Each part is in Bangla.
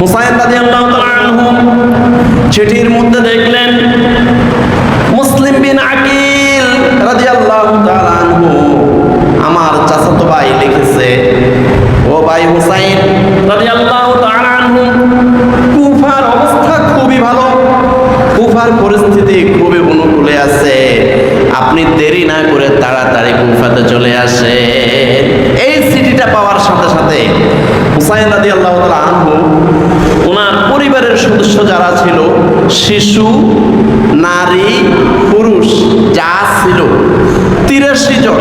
হুসাইন রাদিয়াল্লাহু তাআলা আনহু চিঠির মধ্যে দেখলেন মুসলিম বিন আকিল রাদিয়াল্লাহু তাআলা আনহু আমার চাচাতো ভাই লিখেছে, ও ভাই হুসাইন রাদিয়াল্লাহু তাআলা আনহু, কুফার অবস্থা খুবই ভালো। কুফার পরিস্থিতি খুবই অনুকূলে আছে। আপনি দেরি না করে তাড়াতাড়ি কুফাতে চলে আসেন। এই সিটিটা পাওয়ার সাথে সাথে ওনার পরিবারের সদস্য যারা ছিল, শিশু, নারী, পুরুষ, যা ছিল, তিরাশি জন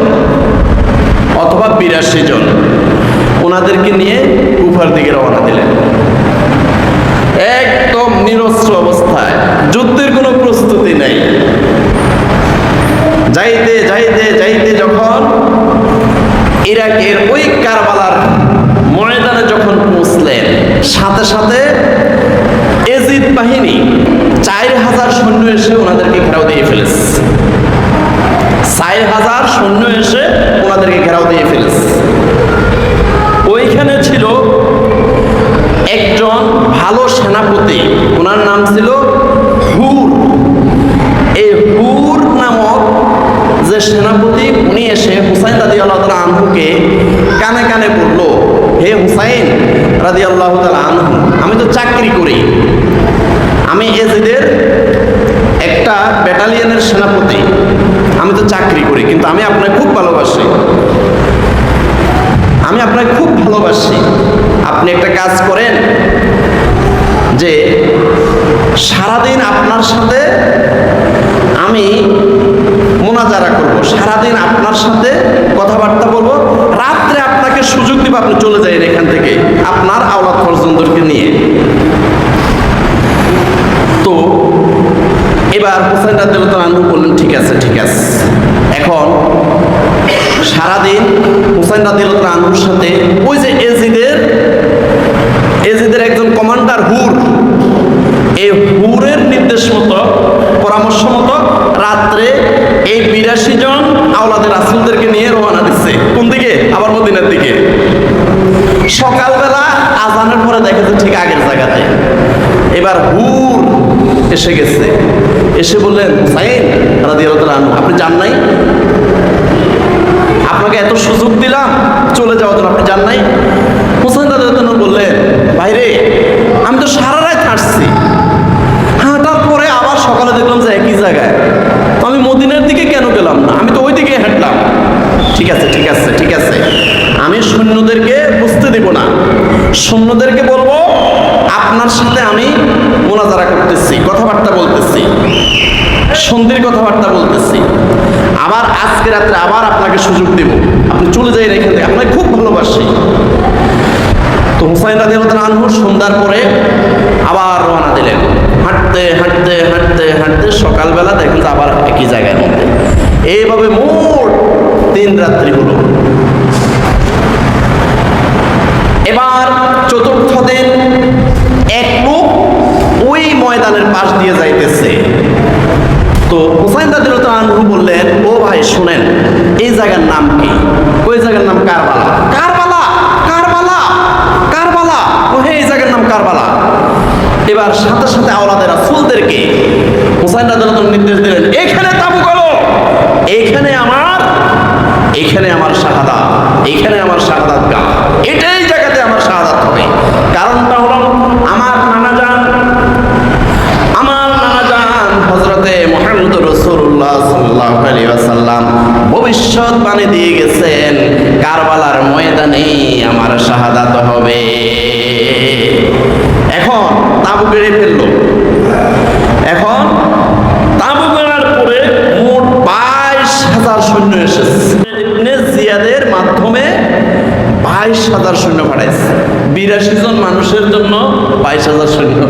অথবা বিরাশি জন ওনাদেরকে নিয়ে কুফার দিকে রওনা দিলেন। একদম নিরস্ত্র অবস্থায়, যুদ্ধের কোনো প্রস্তুতি নেই। যাইতে যাইতে যাইতে যখন ইরাকের ওই কারবালার ময়দানে যখন পৌঁছলেন সাথে সাথে এজিদ বাহিনী চার হাজার সৈন্য এসে ওনাদেরকে ঘেরাও দিয়ে ফেলেছে। চার হাজার সৈন্য এসে ওনাদেরকে ঘেরাও দিয়ে ফেলেছে। ওইখানে ছিল একজন ভালো সেনাপতি, ওনার নাম ছিল হুর। এই হুর নামক যে সেনাপতি, উনি এসে হুসাইন রাদি আল্লাহ আনহুকে কানে কানে বলল হে হুসাইন রাদি আল্লাহ আনহু, আমি তো চাকরি করি। আমি এজিদের একটা ব্যাটালিয়নের সেনাপতি। আমি তো চাকরি করি, কিন্তু আমি আপনাকে খুব ভালোবাসি। আমি আপনাকে খুব ভালোবাসি। আপনি একটা কাজ করেন যে সারাদিন আপনার সাথে আমি মোনাজারা করব, সারাদিন আপনার সাথে কথাবার্তা বলব সুযোগ আপনি চলে যাবেন এখান থেকে? আপনার আওলাদ ফরজন্দরকে নিয়ে। তো, এবার হোসেন রাদিয়াল্লাহু আনহু বললেন, ঠিক আছে ঠিক আছে। এখন, সারাদিন হুসাইন রাদিয়াল্লাহু আনহুর সাথে ওই যে এজিদের এজিদের একজন কমান্ডার হুর, এই হুরের নির্দেশ মতো, পরামর্শ মতো রাত্রে এই বিরাশি জন আওলাদের রাসুলদেরকে নিয়ে রওনা দিচ্ছে। কোন দিকে? আবার মদিনার দিকে। সকালবেলা আজানের পরে দেখা যাচ্ছে ঠিক আগের জায়গাতে। এবার হুর এসে গেছে। এসে বললেন, সাইন রাদিয়াল্লাহু আনহু, আপনি জান নাই? আপনাকে এত সুযোগ দিলাম, চলে যাওয়ার জন্য আপনি জান নাই? হোসেন দাদা বললেন, ভাইরে, আমি তো সারা রাত হাঁটছি। হাঁটার পরে আবার সকালে দেখলাম যে একই জায়গায়। তো আমি মদিনার দিকে কেন গেলাম না? আমি তো ওই দিকে হাঁটলাম। ঠিক আছে ঠিক আছে ঠিক আছে। আমি সৈন্যদেরকে সৈন্যদেরকে বলব, আপনার সাথে আমি মোনাজারা করতেছি, কথাবার্তা বলতেছি, সন্ধির কথাবার্তা বলতেছি। আবার আজকে রাত্রে আবার আপনাকে সুযোগ দেব। আপনি চলে যাই এখান থেকে, আপনাকে খুব ভালোবাসি। তো হুসাইন রাজি আনহু সন্ধ্যার পরে আবার রওনা দিলেন। হাঁটতে হাঁটতে হাঁটতে হাঁটতে সকালবেলা দেখেন আবার একই জায়গার মধ্যে। এইভাবে মোট তিন রাত্রি হলো। এবার চতুর্থ দিন এক লোক ওই ময়দানের পাশ দিয়ে যাইতেছে। তো হুসাইন তাআলা আনহু বললেন, ও ভাই, শুনেন, এই জায়গার নাম কি? ওই জায়গার নাম কারবালা। কারবালা কারবালা কারবালা। ও হে এই জায়গার নাম কারবালা। এবার সাথে সাথে আওলাদের রাসূলদেরকে হুসাইন রাদিয়াল্লাহু তাআলা নির্দেশ দিলেন, এখানে তাবু করো। এইখানে আমার, এখানে আমার শাহাদা এখানে আমার শাহাদাত গা এটাই জায়গাতে আমার শাহাদাত হবে কারণটা হলো আমার নানা যান আমার নানা যান হজরতে মোহাম্মদ রসুল্লাহ সাল্লাহ আলী আসাল্লাম ভবিষ্যৎবাণী দিয়ে গেছেন কারবালার ময়দানে আমার শাহাদাত হবে। এখন তাবু গেড়ে ফেলল। এখন তাবু গেড়ার পরে মোট বাইশ হাজার সৈন্য এসেছে। জিয়াদের মাধ্যমে বাইশ হাজার সৈন্য পাঠাইছে বিরাশি জন মানুষের জন্য বাইশ হাজার সৈন্য।